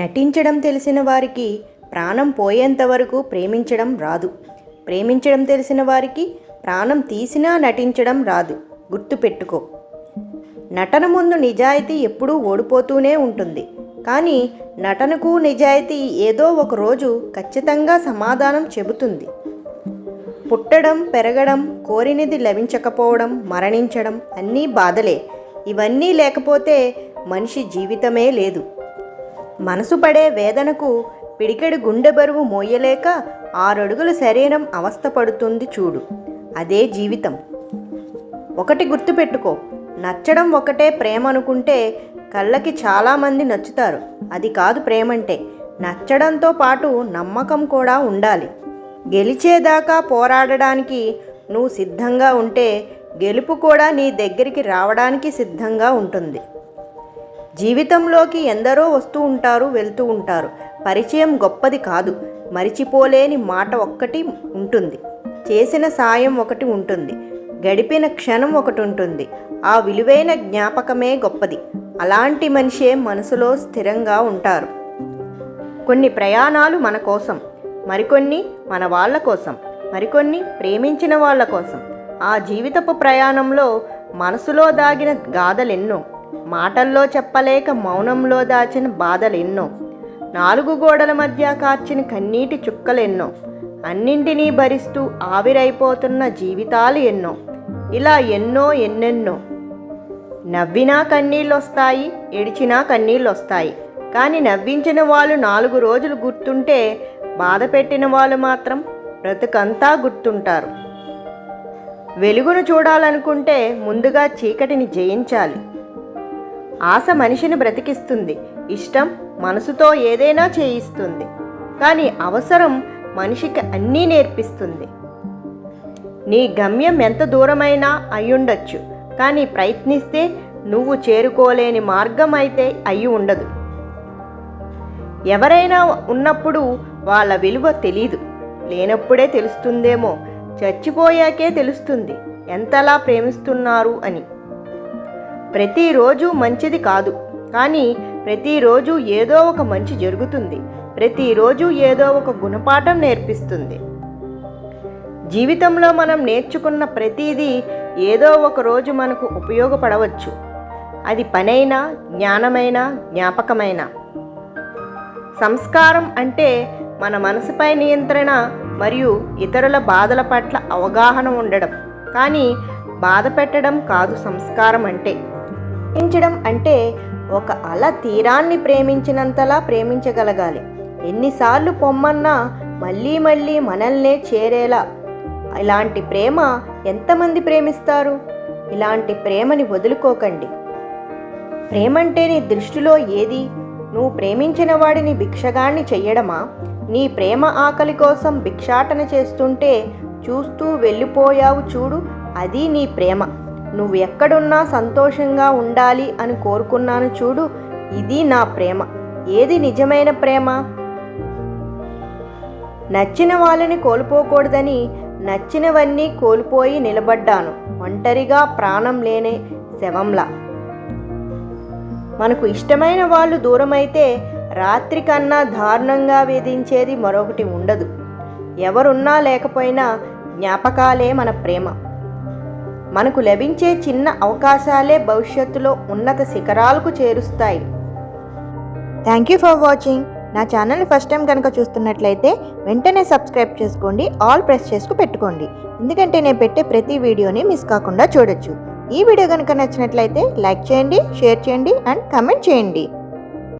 నటించడం తెలిసిన వారికి ప్రాణం పోయేంత వరకు ప్రేమించడం రాదు. ప్రేమించడం తెలిసిన వారికి ప్రాణం తీసినా నటించడం రాదు. గుర్తుపెట్టుకో నటన ముందు నిజాయితీ ఎప్పుడూ ఓడిపోతూనే ఉంటుంది. కానీ నటనకు నిజాయితీ ఏదో ఒక రోజు ఖచ్చితంగా సమాధానం చెబుతుంది. పుట్టడం పెరగడం కోరినది లభించకపోవడం మరణించడం అన్నీ బాధలే. ఇవన్నీ లేకపోతే మనిషి జీవితమే లేదు. మనసు పడే వేదనకు పిడికెడు గుండె బరువు మోయలేక ఆరడుగుల శరీరం అవస్థపడుతుంది చూడు. అదే జీవితం. ఒకటి గుర్తుపెట్టుకో. నచ్చడం ఒకటే ప్రేమ అనుకుంటే కళ్ళకి చాలామంది నచ్చుతారు. అది కాదు ప్రేమంటే. నచ్చడంతో పాటు నమ్మకం కూడా ఉండాలి. గెలిచేదాకా పోరాడడానికి నువ్వు సిద్ధంగా ఉంటే గెలుపు కూడా నీ దగ్గరికి రావడానికి సిద్ధంగా ఉంటుంది. జీవితంలోకి ఎందరో వస్తూ ఉంటారు వెళ్తూ ఉంటారు. పరిచయం గొప్పది కాదు. మరిచిపోలేని మాట ఒక్కటి ఉంటుంది. చేసిన సాయం ఒకటి ఉంటుంది. గడిపిన క్షణం ఒకటి ఉంటుంది. ఆ విలువైన జ్ఞాపకమే గొప్పది. అలాంటి మనిషే మనసులో స్థిరంగా ఉంటారు. కొన్ని ప్రయాణాలు మన కోసం మరికొన్ని మన వాళ్ళ కోసం మరికొన్ని ప్రేమించిన వాళ్ళ కోసం. ఆ జీవితపు ప్రయాణంలో మనసులో దాగిన గాథలెన్నో మాటల్లో చెప్పలేక మౌనంలో దాచిన బాధలెన్నో. నాలుగు గోడల మధ్య కార్చిన కన్నీటి చుక్కలెన్నో. అన్నింటినీ భరిస్తూ ఆవిరైపోతున్న జీవితాలు ఎన్నో. ఇలా ఎన్నో ఎన్నెన్నో. నవ్వినా కన్నీళ్ళు వస్తాయి ఏడిచినా కన్నీళ్ళు వస్తాయి కానీ నవ్వించిన వాళ్ళు నాలుగు రోజులు గుర్తుంటే బాధ పెట్టిన వాళ్ళు మాత్రం బ్రతుకంతా గుర్తుంటారు. వెలుగును చూడాలనుకుంటే ముందుగా చీకటిని జయించాలి. ఆశ మనిషిని బ్రతికిస్తుంది. ఇష్టం మనసుతో ఏదైనా చేయిస్తుంది. కానీ అవసరం మనిషికి అన్నీ నేర్పిస్తుంది. నీ గమ్యం ఎంత దూరమైనా అయ్యుండొచ్చు. కానీ ప్రయత్నిస్తే నువ్వు చేరుకోలేని మార్గం అయితే అయి ఉండదు. ఎవరైనా ఉన్నప్పుడు వాళ్ళ విలువ తెలీదు. లేనప్పుడే తెలుస్తుందేమో. చచ్చిపోయాకే తెలుస్తుంది. ఎంతలా ప్రేమిస్తున్నారు అని. ప్రతిరోజు మంచిది కాదు. కానీ ప్రతిరోజు ఏదో ఒక మంచి జరుగుతుంది. ప్రతిరోజు ఏదో ఒక గుణపాఠం నేర్పిస్తుంది. జీవితంలో మనం నేర్చుకున్న ప్రతిదీ ఏదో ఒక రోజు మనకు ఉపయోగపడవచ్చు. అది పనైనా జ్ఞానమైన జ్ఞాపకమైన. సంస్కారం అంటే మన మనసుపై నియంత్రణ మరియు ఇతరుల బాధల పట్ల అవగాహన ఉండడం. కానీ బాధ పెట్టడం కాదు సంస్కారం అంటే. ప్రేమించడం అంటే ఒక అల తీరాన్ని ప్రేమించినంతలా ప్రేమించగలగాలి. ఎన్నిసార్లు పొమ్మన్నా మళ్ళీ మళ్ళీ మనల్నే చేరేలా. ఇలాంటి ప్రేమ ఎంతమంది ప్రేమిస్తారు? ఇలాంటి ప్రేమని వదులుకోకండి. ప్రేమంటే నీ దృష్టిలో ఏది? నువ్వు ప్రేమించిన వాడిని భిక్షగాన్ని చెయ్యడమా? నీ ప్రేమ ఆకలి కోసం భిక్షాటన చేస్తుంటే చూస్తూ వెళ్ళిపోయావు చూడు అది నీ ప్రేమ. నువ్వు ఎక్కడున్నా సంతోషంగా ఉండాలి అని కోరుకున్నాను చూడు ఇది నా ప్రేమ. ఏది నిజమైన ప్రేమ? నచ్చిన వాళ్ళని కోల్పోకూడదని నచ్చినవన్నీ కోల్పోయి నిలబడ్డాను. ఒంటరిగా ప్రాణం లేనే శవంలా. మనకు ఇష్టమైన వాళ్ళు దూరమైతే రాత్రి కన్నా దారుణంగా వేధించేది మరొకటి ఉండదు. ఎవరున్నా లేకపోయినా జ్ఞాపకాలే మన ప్రేమ. మనకు లభించే చిన్న అవకాశాలే భవిష్యత్తులో ఉన్నత శిఖరాలకు చేరుస్తాయి. థ్యాంక్ యూ ఫర్ వాచింగ్ నా ఛానల్ ఫస్ట్ టైం కనుక చూస్తున్నట్లయితే వెంటనే సబ్స్క్రైబ్ చేసుకోండి ఆల్ ప్రెస్ చేసుకు పెట్టుకోండి. ఎందుకంటే నేను పెట్టే ప్రతి వీడియోని మిస్ కాకుండా చూడొచ్చు. ఈ వీడియో కనుక నచ్చినట్లయితే లైక్ చేయండి షేర్ చేయండి అండ్ కమెంట్ చేయండి.